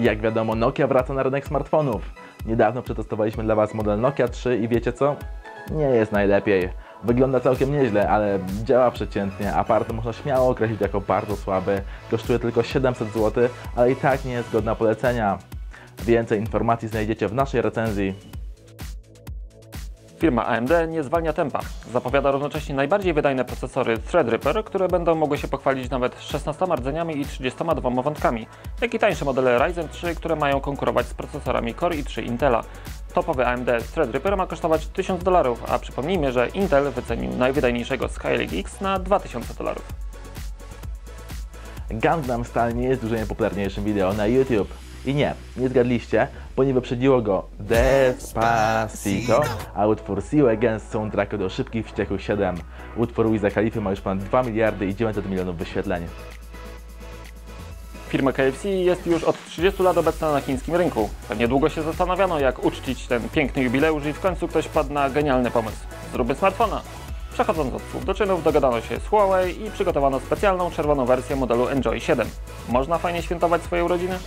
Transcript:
Jak wiadomo, Nokia wraca na rynek smartfonów. Niedawno przetestowaliśmy dla Was model Nokia 3 i wiecie co? Nie jest najlepiej. Wygląda całkiem nieźle, ale działa przeciętnie. Aparaty można śmiało określić jako bardzo słaby. Kosztuje tylko 700 zł, ale i tak nie jest godna polecenia. Więcej informacji znajdziecie w naszej recenzji. Firma AMD nie zwalnia tempa. Zapowiada równocześnie najbardziej wydajne procesory Threadripper, które będą mogły się pochwalić nawet 16 rdzeniami i 32 wątkami, jak i tańsze modele Ryzen 3, które mają konkurować z procesorami Core i3 Intela. Topowy AMD Threadripper ma kosztować 1000 dolarów, a przypomnijmy, że Intel wycenił najwydajniejszego Skylake X na 2000 dolarów. Gangnam Style nie jest dużo najpopularniejszym wideo na YouTube. I nie, nie zgadliście, bo nie wyprzedziło go Despacito, a utwór See Again z soundtracku do Szybkich Wściekłych 7. Utwór Wiza Khalify ma już ponad 2 miliardy i 900 milionów wyświetleń. Firma KFC jest już od 30 lat obecna na chińskim rynku. Pewnie długo się zastanawiano, jak uczcić ten piękny jubileusz i w końcu ktoś wpadł na genialny pomysł. Zróbmy smartfona. Przechodząc od słów do czynów, dogadano się z Huawei i przygotowano specjalną czerwoną wersję modelu Enjoy 7. Można fajnie świętować swoje urodziny?